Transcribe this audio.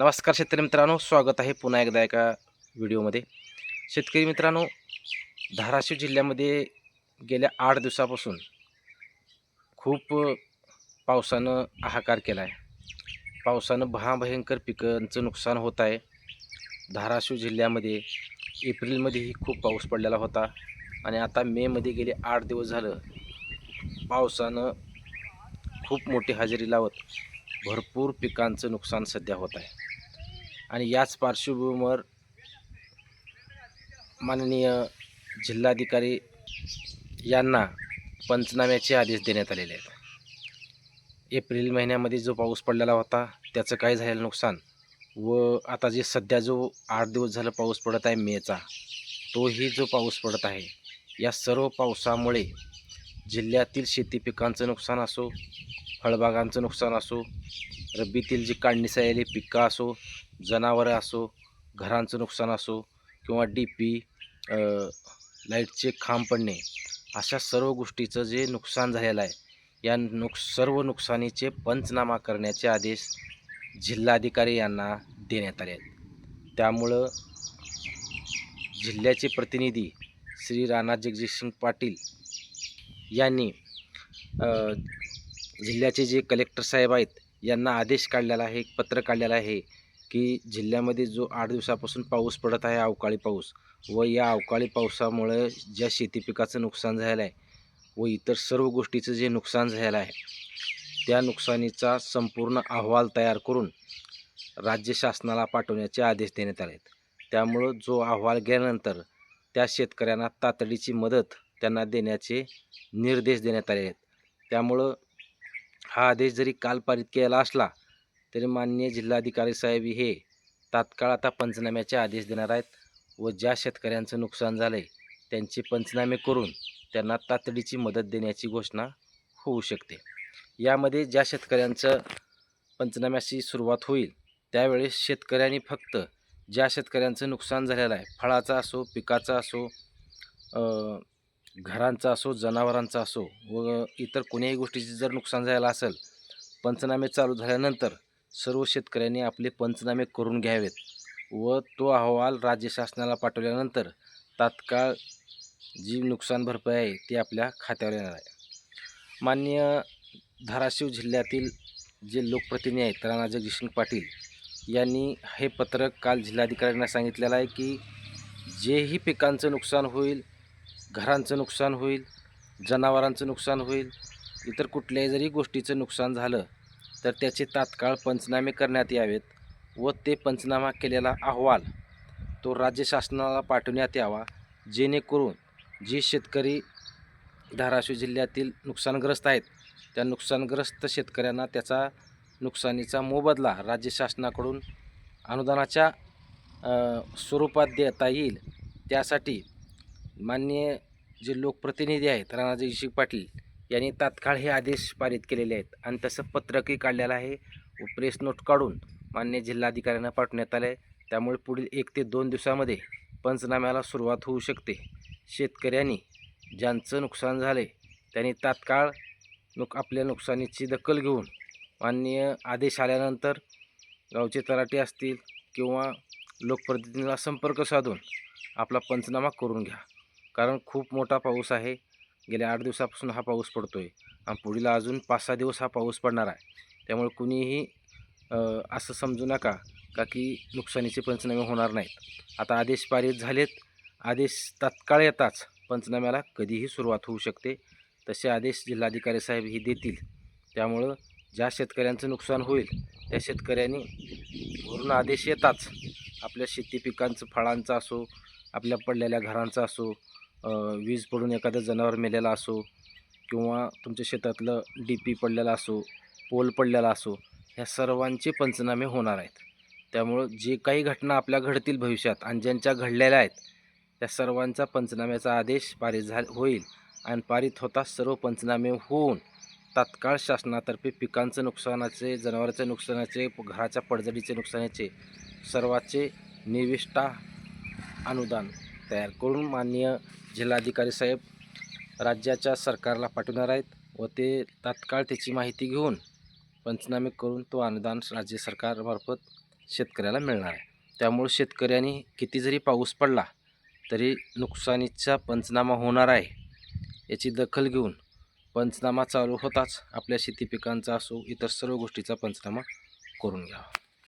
नमस्कार शेतकरी मित्रांनो स्वागत आहे पुन्हा एकदा एका व्हिडिओमध्ये. शेतकरी मित्रांनो धाराशिव जिल्ह्यामध्ये गेल्या आठ दिवसापासून खूप पावसानं हाहाकार केला आहे पावसानं महाभयंकर पिकांचं नुकसान होत आहे. धाराशिव जिल्ह्यामध्ये एप्रिलमध्येही खूप पाऊस पडलेला होता आणि आता मेमध्ये गेले आठ दिवस झालं पावसानं खूप मोठी हजेरी लावत भरपूर पिकांचं नुकसान सध्या होत आहे. आणि याच पार्श्वभूमीवर माननीय जिल्हाधिकारी यांना पंचनाम्याचे आदेश देण्यात आलेले आहेत. एप्रिल महिन्यामध्ये जो पाऊस पडलेला होता त्याचं काय झालेलं नुकसान व आता जे सध्या जो आठ दिवस झालं पाऊस पडत आहे मेचा तोही जो पाऊस पडत आहे या सर्व पावसामुळे जिल्ह्यातील शेती पिकांचं नुकसान असो फळबागांचं नुकसान असो रब्बीतील जी काढणीस आलेली पिकं असो जनावरं असो घरांचं नुकसान असो किंवा डी पी लाईटचे खांब पडणे अशा सर्व गोष्टीचं जे नुकसान झालेलं आहे या नुक सर्व नुकसानीचे पंचनामा करण्याचे आदेश जिल्हाधिकारी यांना देण्यात आले आहेत. त्यामुळं जिल्ह्याचे प्रतिनिधी श्री राणा जगजितसिंग पाटील यांनी जिल्ह्याचे जे कलेक्टर साहेब आहेत यांना आदेश काढलेला आहे एक पत्र काढलेलं आहे की जिल्ह्यामध्ये जो आठ दिवसापासून पाऊस पडत आहे अवकाळी पाऊस व या अवकाळी पावसामुळे ज्या शेती पिकाचं नुकसान झालेलं आहे व इतर सर्व गोष्टीचं जे नुकसान झालेलं आहे त्या नुकसानीचा संपूर्ण अहवाल तयार करून राज्य शासनाला पाठवण्याचे आदेश देण्यात आले आहेत. त्यामुळं जो अहवाल गेल्यानंतर त्या शेतकऱ्यांना तातडीची मदत त्यांना देण्याचे निर्देश देण्यात आले आहेत. त्यामुळं हा आदेश जरी काल पारित केला असला तरी माननीय जिल्हाधिकारी साहेब हे तात्काळ आता पंचनाम्याचे आदेश देणार आहेत व ज्या शेतकऱ्यांचं नुकसान झालं आहे त्यांचे पंचनामे करून त्यांना तातडीची मदत देण्याची घोषणा होऊ शकते. यामध्ये ज्या शेतकऱ्यांचं पंचनाम्याची सुरुवात होईल त्यावेळेस शेतकऱ्यांनी फक्त ज्या शेतकऱ्यांचं नुकसान झालेलं आहे फळाचा असो पिकाचा असो घरांचा असो जनावरांचा असो व इतर कोणत्याही गोष्टीचे जर नुकसान झालेलं असेल पंचनामे चालू झाल्यानंतर सर्व शेतकऱ्यांनी आपले पंचनामे करून घ्यावेत व तो अहवाल राज्य शासनाला पाठवल्यानंतर तात्काळ जी नुकसान भरपाई आहे ती आपल्या खात्यावर येणार आहे. माननीय धाराशिव जिल्ह्यातील जे लोकप्रतिनिधी आहेत राणा जगजितसिंग पाटील यांनी हे पत्रक काल जिल्हाधिकाऱ्यांना सांगितलेलं आहे की जेही पिकांचं नुकसान होईल घरांचं नुकसान होईल जनावरांचं नुकसान होईल इतर कुठल्याही जरी गोष्टीचं नुकसान झालं तर त्याचे तात्काळ पंचनामे करण्यात यावेत व ते पंचनामा केलेला अहवाल तो राज्य शासनाला पाठवण्यात यावा जेणेकरून जी शेतकरी धाराशिव जिल्ह्यातील नुकसानग्रस्त आहेत त्या नुकसानग्रस्त शेतकऱ्यांना त्याचा नुकसानीचा मोबदला राज्य शासनाकडून अनुदानाच्या स्वरूपात देता येईल त्यासाठी माननीय जे लोकप्रतिनिधी आहेत राणाजी पाटील यांनी तात्काळ हे आदेश पारित केलेले आहेत. आणि तसं पत्रकही काढलेलं आहे. व प्रेस नोट काढून मान्य जिल्हाधिकाऱ्यांना पाठवण्यात आलं आहे त्यामुळे पुढील एक ते दोन दिवसामध्ये पंचनाम्याला सुरुवात होऊ शकते. शेतकऱ्यांनी ज्यांचं नुकसान झालं आहे त्यांनी तात्काळ नुक आपल्या नुकसानीची दखल घेऊन माननीय आदेश आल्यानंतर गावचे तलाठी असतील किंवा लोकप्रतिनिधीला संपर्क साधून आपला पंचनामा करून घ्या. कारण खूप मोठा पाऊस आहे. गेल्या आठ दिवसापासून हा पाऊस पडतो आहे आणि पुढील अजून पाच सहा दिवस हा पाऊस पडणार आहे. त्यामुळे कुणीही असं समजू नका का की नुकसानीचे पंचनामे होणार नाहीत. आता आदेश पारित झालेत. आदेश तात्काळ येताच पंचनाम्याला कधीही सुरुवात होऊ शकते. तसे आदेश जिल्हाधिकारी साहेब हे देतील. त्यामुळं ज्या शेतकऱ्यांचं नुकसान होईल त्या शेतकऱ्यांनी पूर्ण आदेश येताच आपल्या शेती पिकांचं फळांचं असो आपल्या पडलेल्या घरांचा असो वीज पडून एखादं जनावर मेलेलं असो किंवा तुमच्या शेतातलं डी पी पडलेला असो पोल पडलेला असो ह्या सर्वांचे पंचनामे होणार आहेत. त्यामुळं जे काही घटना आपल्या घडतील भविष्यात आणि ज्यांच्या घडलेल्या आहेत त्या सर्वांचा पंचनाम्याचा आदेश पारित झा होईल आणि पारित होता सर्व पंचनामे होऊन तात्काळ शासनातर्फे पिकांचं नुकसानाचे जनावरांच्या नुकसानाचे घराच्या पडझडीचे नुकसानाचे सर्वाचे निविष्टा अनुदान तयार करून माननीय जिल्हाधिकारी साहेब राज्याच्या सरकारला पाठवणार आहेत व ते तात्काळ त्याची माहिती घेऊन पंचनामे करून तो अनुदान राज्य सरकारमार्फत शेतकऱ्याला मिळणार आहे. त्यामुळे शेतकऱ्यांनी किती जरी पाऊस पडला तरी नुकसानीचा पंचनामा होणार आहे याची दखल घेऊन पंचनामा चालू होताच आपल्या शेती पिकांचा असो इतर सर्व गोष्टीचा पंचनामा करून घ्यावा.